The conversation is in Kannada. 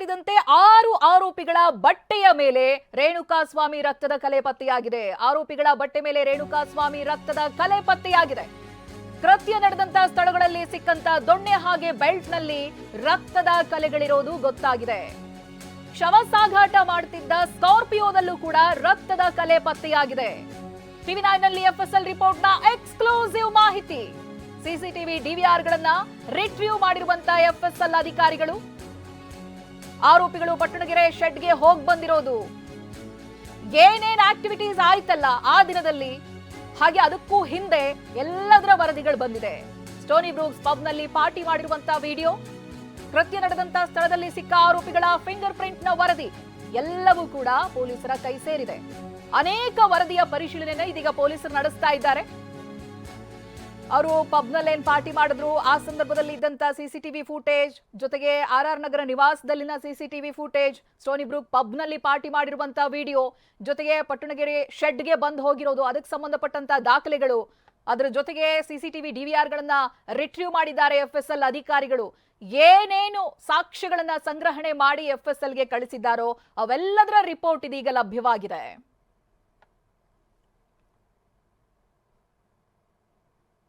ಸೇರಿದಂತೆ ಆರು ಆರೋಪಿಗಳ ಬಟ್ಟೆಯ ಮೇಲೆ ರೇಣುಕಾ ಸ್ವಾಮಿ ರಕ್ತದ ಕಲೆ ಪತ್ತೆಯಾಗಿದೆ. ಆರೋಪಿಗಳ ಬಟ್ಟೆ ಮೇಲೆ ರೇಣುಕಾ ಸ್ವಾಮಿ ರಕ್ತದ ಕಲೆ ಪತ್ತೆಯಾಗಿದೆ. ಕೃತ್ಯ ನಡೆದಂತ ಸ್ಥಳಗಳಲ್ಲಿ ಸಿಕ್ಕಂತ ದೊಣ್ಣೆ ಹಾಗೆ ಬೆಲ್ಟ್ನಲ್ಲಿ ರಕ್ತದ ಕಲೆಗಳಿರೋದು ಗೊತ್ತಾಗಿದೆ. ಶವ ಸಾಗಾಟ ಮಾಡುತ್ತಿದ್ದ ಸ್ಕಾರ್ಪಿಯೋದಲ್ಲೂ ಕೂಡ ರಕ್ತದ ಕಲೆ ಪತ್ತೆಯಾಗಿದೆ. ಟಿವಿ ನೈನ್ನಲ್ಲಿ ಎಫ್ಎಸ್ಎಲ್ ರಿಪೋರ್ಟ್ನ ಎಕ್ಸ್ಕ್ಲೂಸಿವ್ ಮಾಹಿತಿ. ಸಿಸಿಟಿವಿ ಡಿವಿಆರ್ ಗಳನ್ನ ರಿಟ್ರೀವ್ ಮಾಡಿರುವಂತ ಎಫ್ಎಸ್ಎಲ್ ಅಧಿಕಾರಿಗಳು ಆರೋಪಿಗಳು ಪಟ್ಟಣಗೆರೆ ಶೆಡ್ಗೆ ಹೋಗ್ ಬಂದಿರೋದು. ಏನೇನ್ ಆಕ್ಟಿವಿಟೀಸ್ ಆಯ್ತಲ್ಲ ಆ ದಿನದಲ್ಲಿ? ಹಾಗೆ ಅದಕ್ಕೂ ಹಿಂದೆ ಎಲ್ಲದರ ವರದಿಗಳು ಬಂದಿದೆ. ಸ್ಟೋನಿ ಬ್ರೂಕ್ಸ್ ಪಬ್ನಲ್ಲಿ ಪಾರ್ಟಿ ಮಾಡಿರುವಂತ ವಿಡಿಯೋ, ಕೃತ್ಯ ನಡೆದಂತ ಸ್ಥಳದಲ್ಲಿ ಸಿಕ್ಕ ಆರೋಪಿಗಳ ಫಿಂಗರ್ ಪ್ರಿಂಟ್ನ ವರದಿ, ಎಲ್ಲವೂ ಕೂಡ ಪೊಲೀಸರ ಕೈ ಸೇರಿದೆ. ಅನೇಕ ವರದಿಯ ಪರಿಶೀಲನೆ ಇದೀಗ ಪೊಲೀಸರು ನಡೆಸ್ತಾ ಇದ್ದಾರೆ. ಅವರು ಪಬ್ನಲ್ಲಿ ಏನ್ ಪಾರ್ಟಿ ಮಾಡಿದ್ರು? ಆ ಸಂದರ್ಭದಲ್ಲಿ ಇದ್ದಂತ ಸಿಸಿಟಿವಿ ಫೂಟೇಜ್ ಜೊತೆಗೆ ಆರ್ ಆರ್ ನಗರ ನಿವಾಸದಲ್ಲಿನ ಸಿಸಿಟಿವಿ ಫೂಟೇಜ್ ಸ್ಟೋನಿ ಬ್ರೂಕ್ ಪಬ್ನಲ್ಲಿ ಪಾರ್ಟಿ ಮಾಡಿರುವಂತ ವಿಡಿಯೋ ಜೊತೆಗೆ ಪಟ್ಟಣಗೆರೆ ಶೆಡ್ಗೆ ಬಂದ್ ಹೋಗಿರೋದು, ಅದಕ್ಕೆ ಸಂಬಂಧಪಟ್ಟಂತ ದಾಖಲೆಗಳು. ಅದರ ಜೊತೆಗೆ ಸಿಸಿಟಿವಿ ಡಿವಿಆರ್ ಗಳನ್ನ ರಿಟ್ರೀವ್ ಮಾಡಿದ್ದಾರೆ ಎಫ್ ಎಸ್ ಎಲ್ ಅಧಿಕಾರಿಗಳು. ಏನೇನು ಸಾಕ್ಷ್ಯಗಳನ್ನ ಸಂಗ್ರಹಣೆ ಮಾಡಿ ಎಫ್ ಎಸ್ ಎಲ್ಗೆ ಕಳಿಸಿದ್ದಾರೋ, ಅವೆಲ್ಲದರ ರಿಪೋರ್ಟ್ ಇದೀಗ ಲಭ್ಯವಾಗಿದೆ.